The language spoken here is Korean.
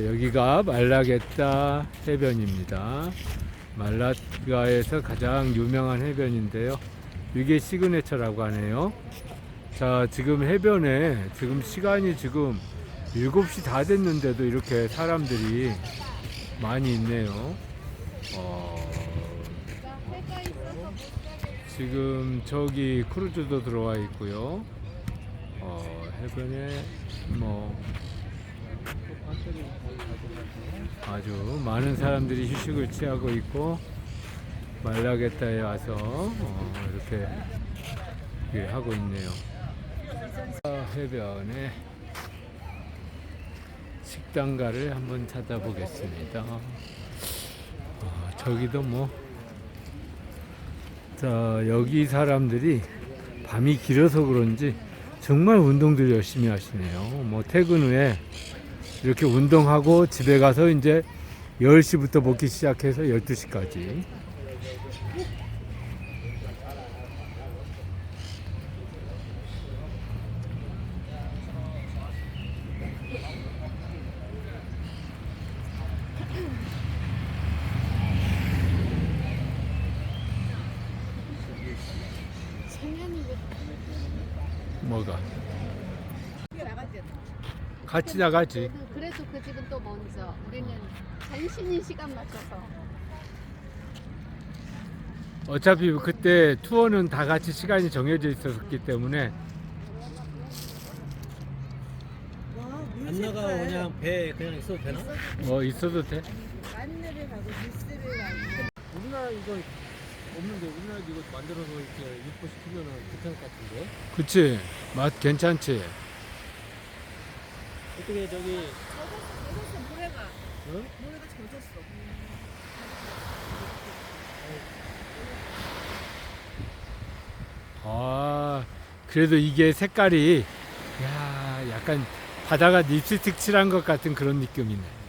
여기가 말라게따 해변입니다. 말라가에서 가장 유명한 해변인데요. 이게 시그네처라고 하네요. 자, 지금 해변에 지금 시간이 지금 7시 다 됐는데도 이렇게 사람들이 많이 있네요. 어, 지금 저기 크루즈도 들어와 있고요. 어, 해변에 뭐 아주 많은 사람들이 휴식을 취하고 있고 말라게타에 와서 어, 이렇게 예, 하고 있네요. 해변에 식당가를 한번 찾아보겠습니다. 어, 저기도 뭐, 자, 여기 사람들이 밤이 길어서 그런지 정말 운동들 열심히 하시네요. 뭐, 퇴근 후에 이렇게 운동하고 집에 가서 이제 10시부터 먹기 시작해서 12시까지. 뭐가? 같이 나가지. 그래도 그 집은 또 먼저. 우리는 간신히 시간 맞춰서. 어차피 그때 투어는 다 같이 시간이 정해져 있었기 때문에 안 나가 그냥 배 그냥 있어도 되나? 뭐 있어도 돼. 만내를 가고 뉴스를 가고 우리나라 이거 없는데 우리나라 이거 만들어서 이렇게 유포시키면은 괜찮을 것 같은데 그치? 맛 괜찮지? 어떻게 저기 젖었어 모래가 응? 모래가 젖었어 아, 그래도 이게 색깔이, 야, 약간 바다가 립스틱 칠한 것 같은 그런 느낌이네.